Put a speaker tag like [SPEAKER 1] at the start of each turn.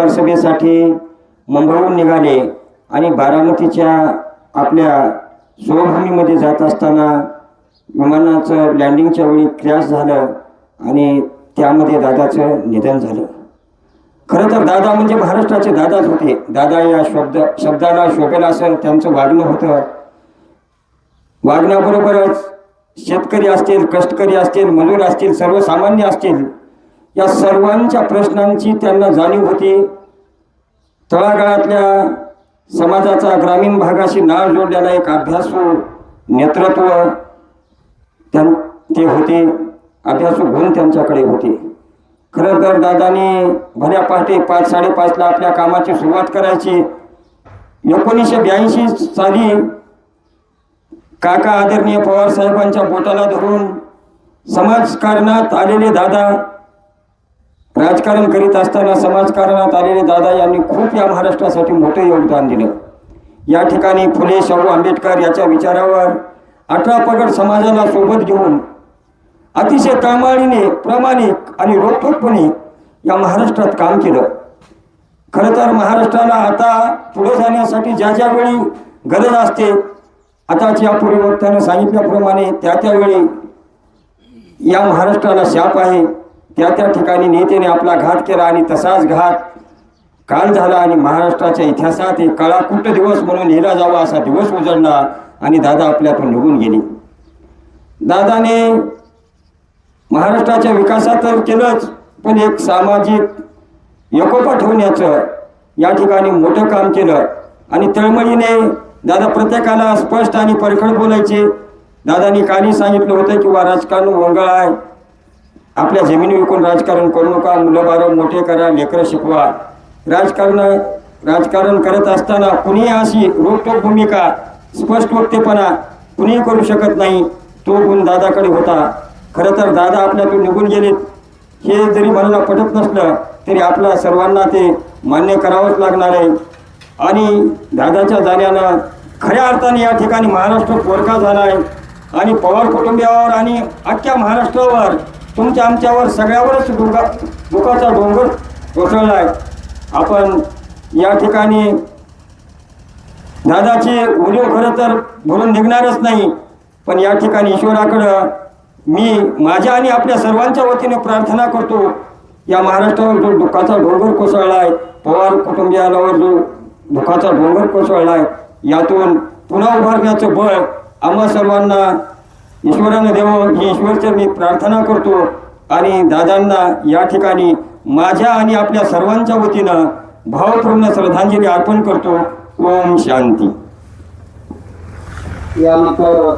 [SPEAKER 1] प्रचारसभेसाठी मुंबईहून निघाले आणि बारामतीच्या आपल्या स्वभूमीमध्ये जात असताना विमानाचं लँडिंगच्या वेळी क्रॅश झालं आणि त्यामध्ये दादाचं निधन झालं. खरं तर दादा म्हणजे महाराष्ट्राचे दादाच होते. दादा या शब्द शब्दाला शोभेल असं त्यांचं वागणं होतं. वागण्याबरोबरच शेतकरी असतील कष्टकरी असतील मजूर असतील सर्वसामान्य असतील या सर्वांच्या प्रश्नांची त्यांना जाणीव होती. तळागाळातल्या समाजाचा ग्रामीण भागाशी नाळ जोडलेला एक अभ्यासू नेतृत्व त्यां ते होते. अभ्यासू गुण त्यांच्याकडे होते. खरं तर दादाने भल्या पहाटे पाच साडेपाचला आपल्या कामाची सुरुवात करायची. एकोणीसशे ब्याऐंशी साली काका आदरणीय पवार साहेबांच्या बोटाला धरून समाजकारणात आलेले दादा राजकारण करीत असताना समाजकारणात आलेले दादा यांनी खूप या महाराष्ट्रासाठी मोठं योगदान दिलं. या ठिकाणी फुले शाहू आंबेडकर याच्या विचारावर अठरा पगड समाजाला सोबत घेऊन अतिशय कामाळीने प्रामाणिक आणि रोखठोकपणे या महाराष्ट्रात काम केलं. खरं तर महाराष्ट्राला आता पुढे जाण्यासाठी ज्या ज्या वेळी गरज असते आताच या पूर्ववक्त्यानं सांगितल्याप्रमाणे त्या त्यावेळी या महाराष्ट्राला शाप आहे. त्या त्या ठिकाणी नेत्याने आपला घात केला आणि तसाच घात काल झाला आणि महाराष्ट्राच्या इतिहासात एक काळाकुट्ट दिवस म्हणून लिहिला जावा असा दिवस उजळला आणि दादा आपल्यातून निघून गेले. दादाने महाराष्ट्राच्या विकासात तर केलंच पण एक सामाजिक एकोपा ठेवण्याचं या ठिकाणी मोठं काम केलं आणि तळमळीने दादा प्रत्येकाला स्पष्ट आणि परखड बोलायचे. दादानी काली सांगितलं होतं किंवा राजकारण वंगळ आहे आपल्या जमिनी विकून राजकारण करू नका मुलं बारं मोठे करा लेकरं शिकवा. राजकारण राजकारण करत असताना कुणीही अशी रोखोक भूमिका स्पष्ट वक्तेपणा कुणीही करू शकत नाही तो गुण दादाकडे होता. खरं तर दादा आपल्यातून निघून गेलेत. हे जरी मनाला पटत नसलं तरी आपल्या सर्वांना ते मान्य करावंच लागणार आहे. आणि दादाच्या जाण्यानं खऱ्या अर्थाने या ठिकाणी महाराष्ट्र पोरका झाला आहे. आणि पवार कुटुंबियावर आणि अख्ख्या महाराष्ट्रावर तुमच्या आमच्यावर सगळ्यावरच दुखा दुखाचा डोंगर कोसळला आहे. आपण या ठिकाणी दादाचे उद्योग खरं तर भरून निघणारच नाही पण या ठिकाणी ईश्वराकडं मी माझ्या आणि आपल्या सर्वांच्या वतीने प्रार्थना करतो. या महाराष्ट्रावर जो दुःखाचा डोंगर कोसळला आहे पवार कुटुंबियालावर जो दुःखाचा डोंगर कोसळला आहे यातून पुन्हा उभारण्याचं बळ आम्हा सर्वांना ईश्वरानं देवं ही ईश्वरचरणी मी प्रार्थना करतो आणि दादांना या ठिकाणी माझ्या आणि आपल्या सर्वांच्या वतीनं भावपूर्ण श्रद्धांजली अर्पण करतो. ओम शांती.
[SPEAKER 2] यानंतर